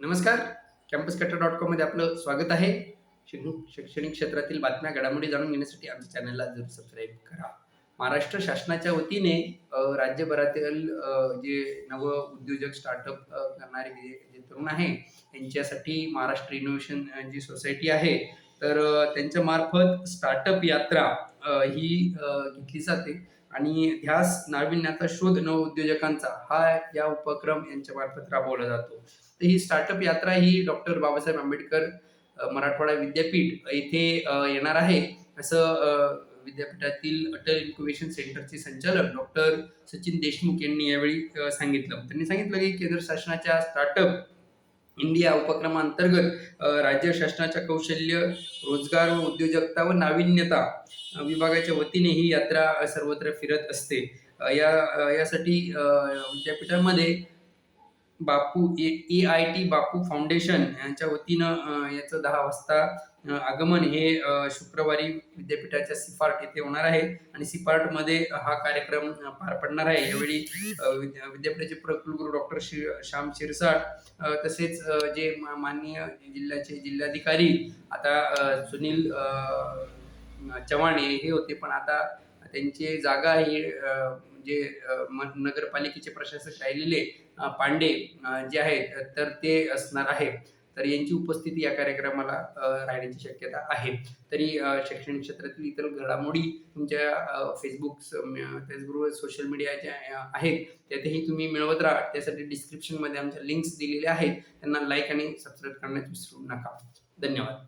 नमस्कार. कॅम्पस कट्टा डॉट कॉममध्ये आपलं स्वागत आहे. शैक्षणिक क्षेत्रातील बातम्या घडामोडी जाणून घेण्यासाठी आमच्या चॅनलला जरूर सबस्क्राईब करा. महाराष्ट्र शासनाच्या वतीने राज्यभरातील जे नव उद्योजक स्टार्टअप करणारे जे जे तरुण आहे यांच्यासाठी महाराष्ट्र इनोव्हेशन जी सोसायटी आहे तर त्यांच्या मार्फत स्टार्टअप यात्रा ही घेतली जाते. आणि ध्यास नाविन्याचा शोध नव उद्योजकांचा हा या उपक्रम यांच्या मार्फत राबवला जातो. तर ही स्टार्टअप यात्रा ही डॉक्टर बाबासाहेब आंबेडकर मराठवाडा विद्यापीठ येथे येणार आहे. असं विद्यापीठातील अटल इन्क्युबेशन सेंटरचे संचालक डॉक्टर सचिन देशमुख यांनी यावेळी सांगितलं. त्यांनी सांगितलं की केंद्र शासनाच्या स्टार्टअप इंडिया उपक्रमांतर्गत राज्य शासनाच्या कौशल्य रोजगार व उद्योजकता व नाविन्यता विभागाच्या वतीने ही यात्रा सर्वत्र फिरत असते. या यासाठी अ, विद्यापीठामध्ये Bapu A I T Bapu foundation यांच्या वतीनं याचं दहा वाजता आगमन हे शुक्रवारी विद्यापीठाच्या सिफार्ट येथे होणार आहे. आणि सिफार्टमध्ये हा कार्यक्रम पार पडणार आहे. यावेळी विद्या- विद्यापीठाचे प्रकुलगुरू डॉक्टर श्री श्याम शिरसाट तसेच जे माननीय जिल्ह्याचे जिल्हाधिकारी आता सुनील चव्हाण हे हे होते. पण आता त्यांची जागा ही जे नगरपालिकेचे प्रशासक राहिलेले पांडे जे आहेत तर ते असणार आहे. तर यांची उपस्थिती या कार्यक्रमाला राहण्याची शक्यता आहे. तरी शैक्षणिक क्षेत्रातील इतर घडामोडी तुमच्या फेसबुक त्याचबरोबर सोशल मीडिया ज्या आहेत त्यातही तुम्ही मिळवत राहा. त्यासाठी डिस्क्रिप्शनमध्ये आमच्या लिंक्स दिलेल्या आहेत. त्यांना लाईक आणि सबस्क्राईब करण्यास विसरू नका. धन्यवाद.